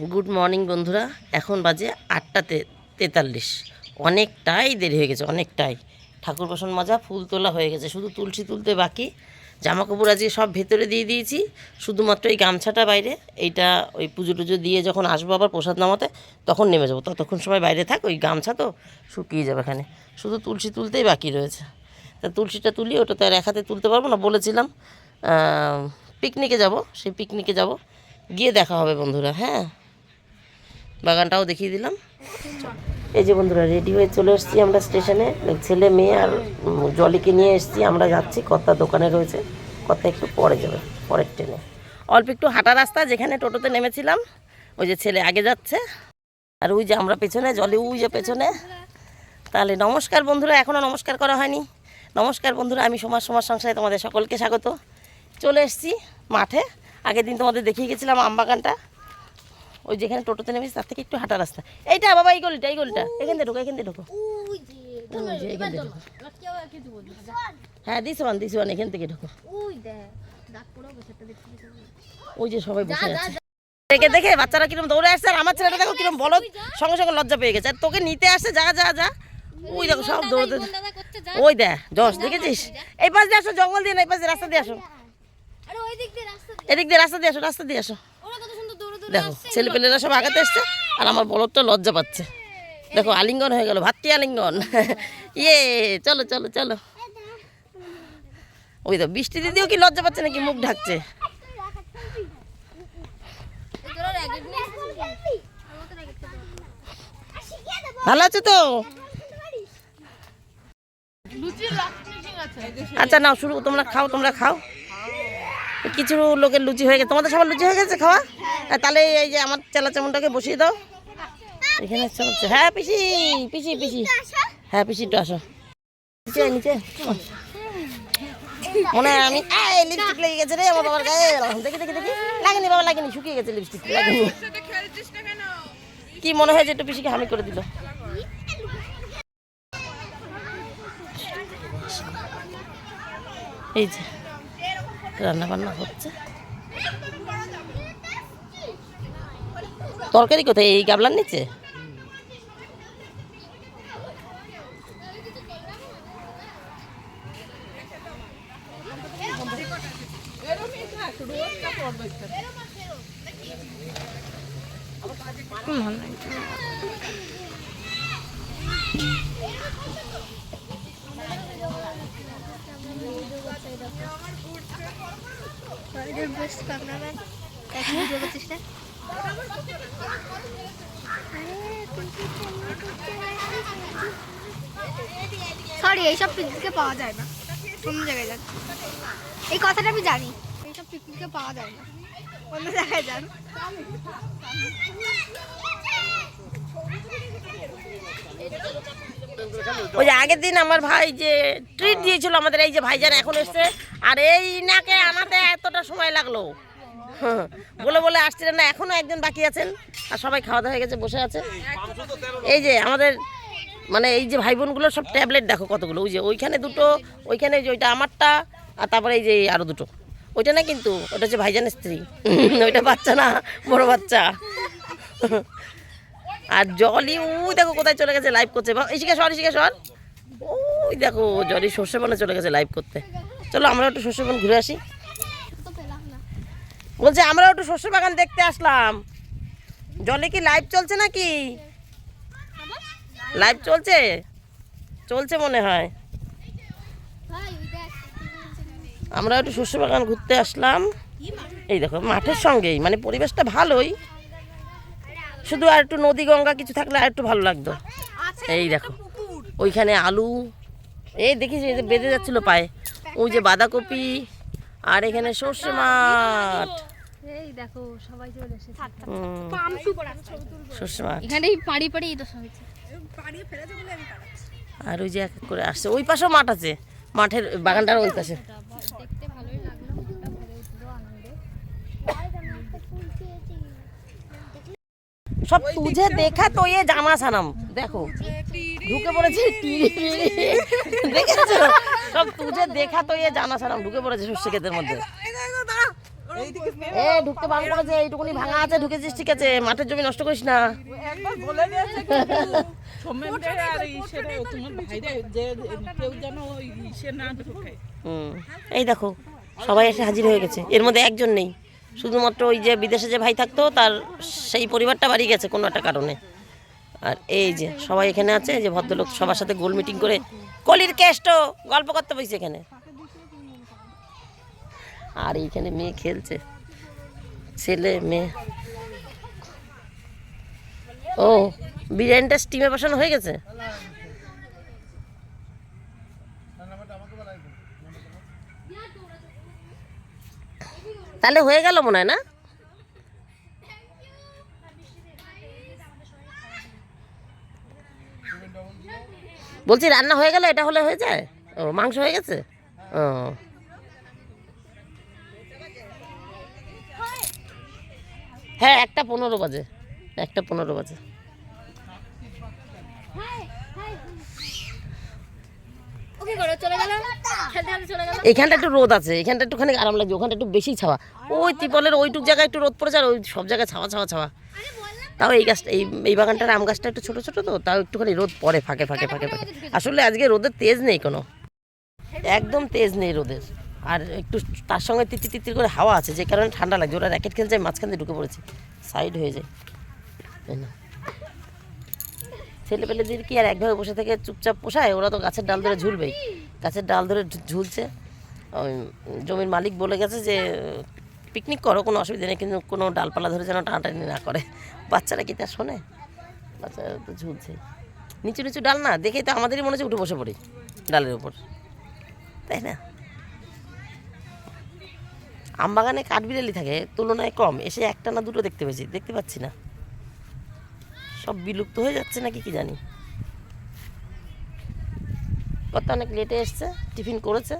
Good morning বন্ধুরা। এখন বাজে আটটা তেতাল্লিশ। অনেকটাই দেরি হয়ে গেছে, অনেকটাই। ঠাকুর বসন মাজা, ফুল তোলা হয়ে গেছে। শুধু তুলসী তুলতে বাকি। জামা কাপড় আজকে সব ভেতরে দিয়ে দিয়েছি। শুধুমাত্র এই গামছাটা বাইরে। এইটা ওই পুজো টুজো দিয়ে যখন আসব আবার প্রসাদ নামাতে, তখন নেমে যাব। ততক্ষণ সবাই বাইরে থাক, ওই গামছা তো শুকিয়ে যাবে এখানে। শুধু তুলসী তুলতেই বাকি রয়েছে। তা তুলসীটা তুলি, ওটা তো আর এক হাতে তুলতে পারব না, বলেছিলাম। পিকনিকে যাব, সেই পিকনিকে যাব। গিয়ে দেখা হবে বন্ধুরা হ্যাঁ? বাগানটাও দেখিয়ে দিলাম। এই যে বন্ধুরা রেডি হয়ে চলে এসেছি আমরা স্টেশনে। ছেলে, মেয়ে আর জলিকে নিয়ে এসেছি। আমরা যাচ্ছি কর্তার দোকানে রয়েছে। কর্তা একটু পরে যাবে, পরের ট্রেনে। অল্প একটু হাঁটা রাস্তা, যেখানে টোটোতে নেমেছিলাম। ওই যে ছেলে আগে যাচ্ছে। আর ওই যে আমরা পেছনে, জলে, ওই যে পেছনে। তাহলে নমস্কার বন্ধুরা এখনও নমস্কার করা হয়নি। নমস্কার বন্ধুরা, আমি সমাজ সমাজ সংসারে তোমাদের সকলকে স্বাগত। চলে এসেছি মাঠে। আগের দিন তোমাদের দেখিয়ে গেছিলাম আমবাগানটা। ওই যেখানে টোটোতে নেমেছি তার থেকে একটু হাঁটা রাস্তা। এইটা বাবা এই গলিটা এই গলিটা। এখান থেকে ঢোকো এখান থেকে ঢোকো। হ্যাঁ দিস ওয়ান দিস ওয়ান এখান থেকে ঢোকো। ওই যে সবাই বসে আছে। দেখে দেখে বাচ্চারা কিরম দৌড়ে আসছে আর আমার ছেলেটা দেখো কিরম বলদ সঙ্গে সঙ্গে লজ্জা পেয়ে গেছে। আর তোকে নিতে আসছে যা যা যা। ওই দেখো সব দৌড়তে ওই দেখ যশ দেখেছিস? এই পাশ দিয়ে আসো জঙ্গল দিয়ে না এই পাশ দিয়ে রাস্তা দিয়ে আসো। এদিক দিয়ে রাস্তা দিয়ে আসো রাস্তা দিয়ে আসো ওরা কত সুন্দর দৌড়ে দৌড়ে দেখো ছেলে পেলেরা সব আগাতে এসছে, আর আমার বলদটা লজ্জা পাচ্ছে। দেখো, আলিঙ্গন হয়ে গেল ভাতটি আলিঙ্গন। ইয়ে চলো চলো চলো। ওই তো, বৃষ্টি দিদিও কি লজ্জা পাচ্ছে নাকি? মুখ ঢাকছে। ভালো আছে তো? আচ্ছা নাও, শুরু, তোমরা খাও তোমরা খাও। কিছু লোকের লুচি হয়ে গেছে। তোমাদের সবার লুচি হয়ে গেছে খাওয়া? তাহলে এই যে আমার চেলা চামুনটাকে বসিয়ে দাও। এখানে হ্যাঁ পিসি পিসি পিসি। হ্যাঁ পিসি, একটু আসো। নিচে নিচে। মনে হয় আমি লিপস্টিক লেগে গেছে রে আমার বাবার গায়ে। দেখি দেখি দেখি। লাগেনি বাবা, লাগেনি। শুকিয়ে গেছে লিপস্টিক লাগেনি। কি মনে হয় যে একটু পিসিকে হামি করে দিল। এই যে। রান্না বান্না হচ্ছে। তরকারি কোথায়? এই গাবলার নিচে? বেস্ট ক্যামেরাম্যান এখন ভিডিও করছিস না সরি এইসব পিকনিকে পাওয়া যায় না। অন্য জায়গায় যান। এই কথাটা আমি জানি। এইসব পিকনিকে পাওয়া যায় না। অন্য জায়গায় যান। ওই যে আগের দিন আমার ভাই যে ট্রিট দিয়েছিল আমাদের, এই যে ভাইজান এখন এসছে, আর এই নাকে আনাতে এতটা সময় লাগল। বলে বলে আসছিলেন না, এখনও একজন বাকি আছেন, আর সবাই খাওয়া দাওয়া হয়ে গেছে, বসে আছে। এই যে আমাদের মানে এই যে ভাই বোনগুলো সব ট্যাবলেট, দেখো কতগুলো, ওই যে ওইখানে দুটো, ওইখানে ওই যে ওইটা আমারটা, আর তারপরে এই যে আরও দুটো। ওইটা না কিন্তু ওটা হচ্ছে ভাইজানের স্ত্রী, ওইটা বাচ্চা না, বড় বাচ্চা। আর জলি ওই দেখো কোথায় চলে গেছে লাইভ করছে। বা ইসিকে সর ইসিকে সর। ওই দেখো, জলি সর্ষে বনে চলে গেছে লাইভ করতে। চলো আমরা একটু সর্ষে বন ঘুরে আসি। বলছে, আমরা একটু সর্ষে বাগান দেখতে আসলাম। জলে কি লাইভ চলছে নাকি? লাইভ চলছে? চলছে মনে হয়। আমরা একটু শস্য বাগান ঘুরতে আসলাম। এই দেখো, মাঠের সঙ্গেই মানে পরিবেশটা ভালোই। শুধু আর একটু নদী গঙ্গা কিছু থাকলে আর একটু ভালো লাগতো। এই দেখো। ওইখানে আলু এই দেখিস এই যে বেঁধে যাচ্ছিল পায়ে। ওই যে বাঁধাকপি আর এখানে সর্ষে মাঠ এই দেখো সবাই চলে এসেছে। সর্ষে মাঠ এখানেই পাড়ি পাড়ি তো সবাই আর ওই যে এক এক করে আসছে। ওই পাশেও মাঠ আছে। মাঠের বাগানটার ওই পাশে দেখতে ভালোই লাগল মনটা ভরে উঠল আনন্দে সব তুঝে দেখা তো এ জামা সানাম দেখো ঢুকে পড়েছে দেখেছ সব তুঝে দেখা তো এ জানা সানাম ঢুকে পড়েছে শস্য ক্ষেতের মধ্যে এ ঢুকতে বারণ করেছে এইটুকুনি ভাঙা আছে ঢুকেছিস ঠিক আছে মাঠের জমি নষ্ট করিস না এই দেখো সবাই এসে হাজির হয়ে গেছে এর মধ্যে একজন নেই শুধুমাত্র ওই যে বিদেশে যে ভাই থাকতো, তার সেই পরিবারটা বাড়ি গেছে কোনো একটা কারণে। আর এই যে সবাই এখানে আছে যে ভদ্রলোক সবার সাথে গোল মিটিং করে, কলির কেষ্ট, গল্প করতে বসে এখানে। আর এইখানে মেয়ে খেলছে, ছেলে, মেয়ে। ও, বিরিয়ানিটা স্টিমে বসানো হয়ে গেছে? তাহলে হয়ে গেল মনে হয় না? বলছি রান্না হয়ে গেল, এটা হলে হয়ে যায়? ও, মাংস হয়ে গেছে? ও। হ্যাঁ একটা পনেরো বাজে, একটা পনেরো বাজে। ওকে করো চলে গেল খেলতে খেলতে চলে গেল এখানটা একটু রোদ আছে এখানটা একটুখানি আরাম লাগছে ওখানটা একটু বেশি ছাওয়া। ওই ত্রিপলের ওইটুক জায়গায় একটু রোদ পড়েছে আর ওই সব জায়গায় ছাওয়া ছাওয়া ছাওয়া। তাও এই গাছটা এই এই বাগানটার আম গাছটা একটু ছোট ছোট তো তাও একটুখানি রোদ পড়ে ফাঁকে ফাঁকে ফাঁকে ফাঁকে। আসলে আজকে রোদের তেজ নেই কোনো। একদম তেজ নেই রোদের আর একটু তার সঙ্গে তিতি তিতির করে হাওয়া আছে যে কারণে ঠান্ডা লাগছে। ওরা র্যাকেট খেলছে মাঝখান দিয়ে ঢুকে পড়েছে। সাইড হয়ে যায়। এই না? ছেলেপেলেদের কি আর একভাবে বসে থেকে চুপচাপ পোষায়? ওরা তো গাছের ডাল ধরে ঝুলবেই। গাছের ডাল ধরে ঝুলছে। ওই জমির মালিক বলে গেছে যে, পিকনিক করো, কোনো অসুবিধা নেই, কিন্তু কোনো ডালপালা ধরে যেন টানাটানি না করে। বাচ্চারা কি তা শোনে? বাচ্চারা তো ঝুলছে নিচু নিচু ডাল না দেখেই তো আমাদেরই মনে হচ্ছে উঠে বসে পড়ি ডালের উপর। তাই না? আমবাগানে কাঠবিড়ালি থাকে, তুলনায় কম। এসে একটা না দুটো দেখতে পেয়েছি, দেখতে পাচ্ছি না। সব বিলুপ্ত হয়ে যাচ্ছে নাকি কি জানি। কত অনেক লেটে এসছে, টিফিন করেছে।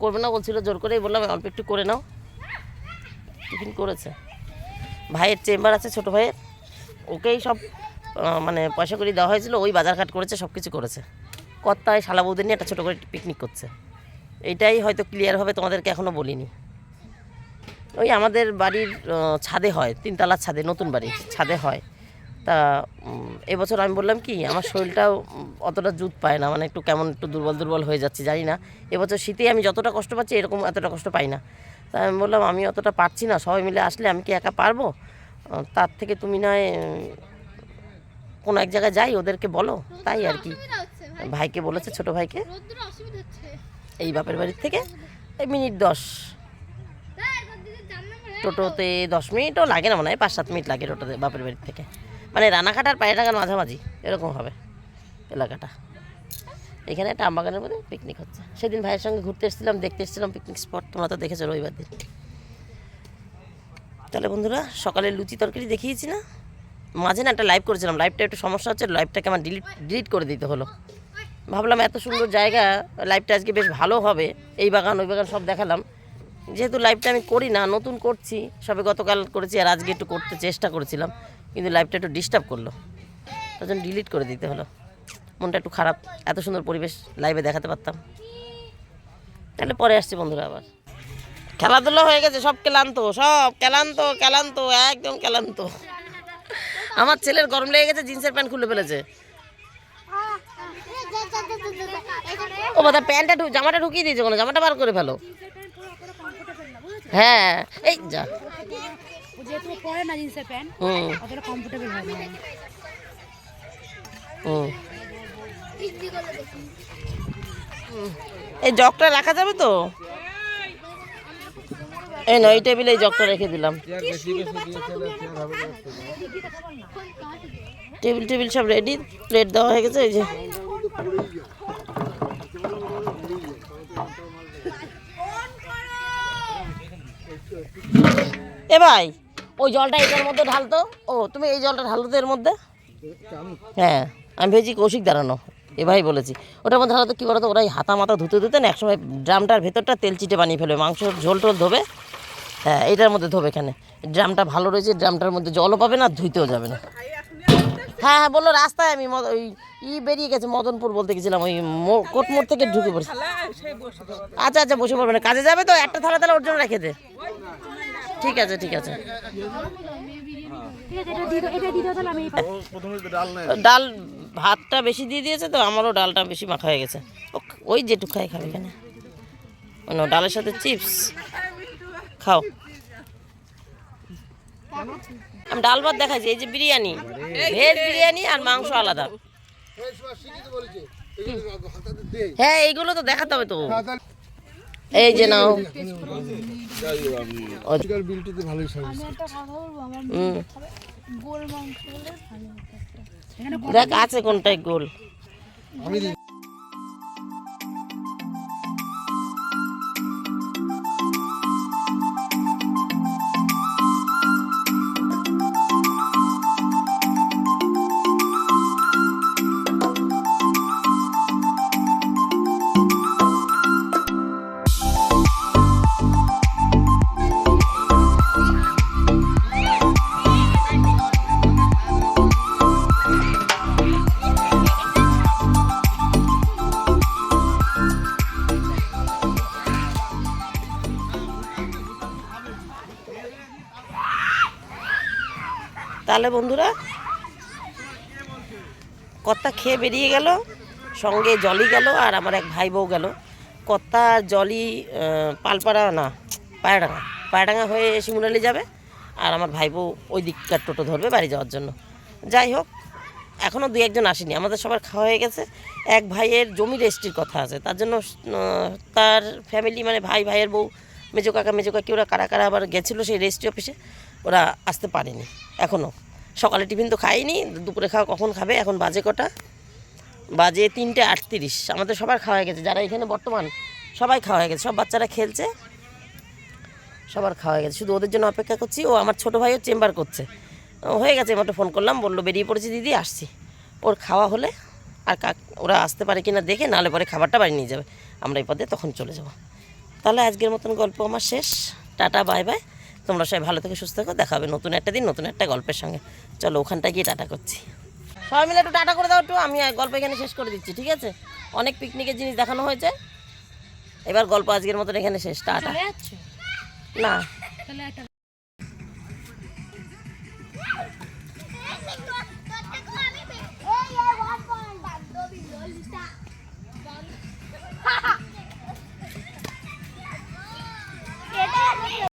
করবে না, বলছিল জোর করেই, বললাম অল্প একটু করে নাও। টিফিন করেছে। ভাইয়ের চেম্বার আছে ছোট ভাইয়ের। ওকেই সব মানে পয়সা করে দেওয়া হয়েছিল, ওই বাজারঘাট করেছে, সব কিছু করেছে। কর্তায় শালা বৌদের নিয়ে একটা ছোটো করে পিকনিক করছে। এইটাই হয়তো ক্লিয়ার হবে, তোমাদেরকে এখনও বলিনি। ওই আমাদের বাড়ির ছাদে হয়, তিনতলার ছাদে, নতুন বাড়ি, ছাদে হয়। তা এবছর আমি বললাম কি আমার শরীরটাও অতটা জুত পায় না মানে একটু কেমন একটু দুর্বল দুর্বল হয়ে যাচ্ছে জানি না। এবছর শীতে আমি যতটা কষ্ট পাচ্ছি এরকম এতটা কষ্ট পাই না। তা আমি বললাম আমি অতটা পারছি না সবাই মিলে আসলে আমি কি একা পারব? তার থেকে তুমি নয় কোনো এক জায়গায় যাই ওদেরকে বলো তাই আর কি। ভাইকে বলেছে ছোট ভাইকে। এই বাপের বাড়ির থেকে এই মিনিট দশ। টোটোতে দশ মিনিটও লাগে না মনে হয় পাঁচ সাত মিনিট লাগে টোটোতে বাপের বাড়ির থেকে। মানে রানাঘাটার পায়রাঘাট মাঝামাঝি, এরকম হবে এলাকাটা। এখানে একটা আমবাগানের মধ্যে পিকনিক হচ্ছে। সেদিন ভাইয়ের সঙ্গে ঘুরতে এসেছিলাম, দেখতে এসেছিলাম পিকনিক স্পট তোমরা তো দেখেছ রবিবার দিন। তাহলে বন্ধুরা, সকালে লুচি তরকারি দেখিয়েছি না? মাঝে না একটা লাইভ করেছিলাম লাইভটা একটু সমস্যা হচ্ছে লাইভটাকে আমার ডিলিট ডিলিট করে দিতে হলো। ভাবলাম এত সুন্দর জায়গা লাইভটা আজকে বেশ ভালো হবে, এই বাগান, ওই বাগান সব দেখালাম। যেহেতু লাইভটা আমি করি না, নতুন করছি, সবে গতকাল করেছি, আর আজকে একটু করতে চেষ্টা করেছিলাম। কিন্তু লাইভটা একটু ডিস্টার্ব করল। তার জন্য ডিলিট করে দিতে হলো। মনটা একটু খারাপ, এত সুন্দর পরিবেশ লাইভে দেখাতে পারতাম। তাহলে পরে আসছি বন্ধুরা আবার। খেলাধুলা হয়ে গেছে, সব ক্লান্ত সব ক্লান্ত ক্লান্ত, একদম ক্লান্ত। আমার ছেলের গরম লেগে গেছে, জিন্সের প্যান্ট খুলে ফেলেছে। ও বাদা প্যান্টটা জামাটা ঢুকিয়ে দিয়েছে কোনো? জামাটা বার করে ফেলো। হ্যাঁ এই যা। যেহেতু পরে না জিন্সের প্যান্ট হুম অতটা কমফোর্টেবল হয় না। হুম এই জগটা রাখা যাবে তো? এই না এই টেবিলে এই জগটা রেখে দিলাম। টেবিল টেবিল সব রেডি প্লেট দেওয়া হয়ে গেছে এই যে। এ ভাই ওই জলটা এটার মধ্যে ঢালতো? ও, তুমি এই জলটা ঢালতো এর মধ্যে? হ্যাঁ আমি ভেবেছি কৌশিক দাঁড়ানো এ ভাই বলেছি। ওটার মধ্যে হয়তো কী বলতো, ওরাই হাতা মাথা ধুতে ধুতে না, একসময় ড্রামটার ভেতরটা তেল চিটে বানিয়ে ফেলবে, মাংস ঝোল টোল ধোবে হ্যাঁ এটার মধ্যে ধোবে এখানে। ড্রামটা ভালো রয়েছে, ড্রামটার মধ্যে জলও পাবে না, ধুইতেও যাবে না। হ্যাঁ হ্যাঁ বলল রাস্তায় আমি ওই ই বেরিয়ে গেছে, মদনপুর বলতে গেছিলাম, ওই কোটমোড় থেকে ঢুকে পড়ছি। আচ্ছা আচ্ছা বসে পড়বে না, কাজে যাবে তো, একটা থালা তাহলে ওর জন্য রেখে দে। ঠিক আছে ঠিক আছে। ঠিক আছে এটা দিয়ে দাও এটা দিয়ে দাও তাহলে আমি এই পাশে- প্রথমে তো ডাল ভাতটা বেশি দিয়ে দিয়েছে তো আমারও ডালটা বেশি মাখা হয়ে গেছে। ওই যেটুক খাই খাবে এখানে। মানে ডালের সাথে চিপস। খাও। আমি ডাল ভাত দেখাইছি এই যে বিরিয়ানি। ভেজ বিরিয়ানি আর মাংস আলাদা। হ্যাঁ এইগুলো তো দেখাতে হবে তো। এই যে নাও। দেখ আছে কোনটাই গোল? তাহলে বন্ধুরা কত্তা খেয়ে বেরিয়ে গেল, সঙ্গে জলি গেল আর আমার এক ভাই বউ গেল। আর জলি পালপাড়া না, পায়রাডাঙ্গা। পায়রাডাঙ্গা হয়ে শিমুরালি যাবে আর আমার ভাই বউ ওই দিককার টোটো ধরবে বাড়ি যাওয়ার জন্য। যাই হোক এখনও দু একজন আসেনি, আমাদের সবার খাওয়া হয়ে গেছে। এক ভাইয়ের জমি রেজিস্ট্রির কথা আছে, তার জন্য তার ফ্যামিলি মানে ভাই, ভাইয়ের বউ, মেজো কাকা, মেজো কাকি, ওরা কারা কারা আবার গেছিল সেই রেজিস্ট্রি অফিসে, ওরা আসতে পারেনি এখনও সকালে টিফিন তো খাইনি, দুপুরে খাওয়া কখন খাবে, এখন বাজে কটা? বাজে তিনটে আটত্রিশ। আমাদের সবার খাওয়া হয়ে গেছে, যারা এখানে বর্তমান, সবাই খাওয়া হয়ে গেছে, সব বাচ্চারা খেলছে, সবার খাওয়া হয়ে গেছে। শুধু ওদের জন্য অপেক্ষা করছি, ও আমার ছোটো ভাইও চেম্বার করছে। হয়ে গেছে মাত্র ফোন করলাম, বলল, বেরিয়ে পড়েছি দিদি, আসছি। ওর খাওয়া হলে আর কাক ওরা আসতে পারে কি না দেখে, নাহলে পরে খাবারটা বাড়ি নিয়ে যাবে। আমরা এই পথে তখন চলে যাব। তাহলে আজকের মতন গল্প আমার শেষ। Tata, bye bye. তোমরা সবাই ভালো থেকে সুস্থ থাকো। দেখা হবে নতুন একটা দিন নতুন একটা গল্পের সঙ্গে। চলো ওখানটা গিয়ে টাটা করছি। সবাই মিলে একটু টাটা করে দাও একটু। আমি গল্প এখানে শেষ করে দিচ্ছি ঠিক আছে? অনেক পিকনিকের জিনিস দেখানো হয়েছে। এবার গল্প আজকের মতন এখানে শেষ। টাটা। না।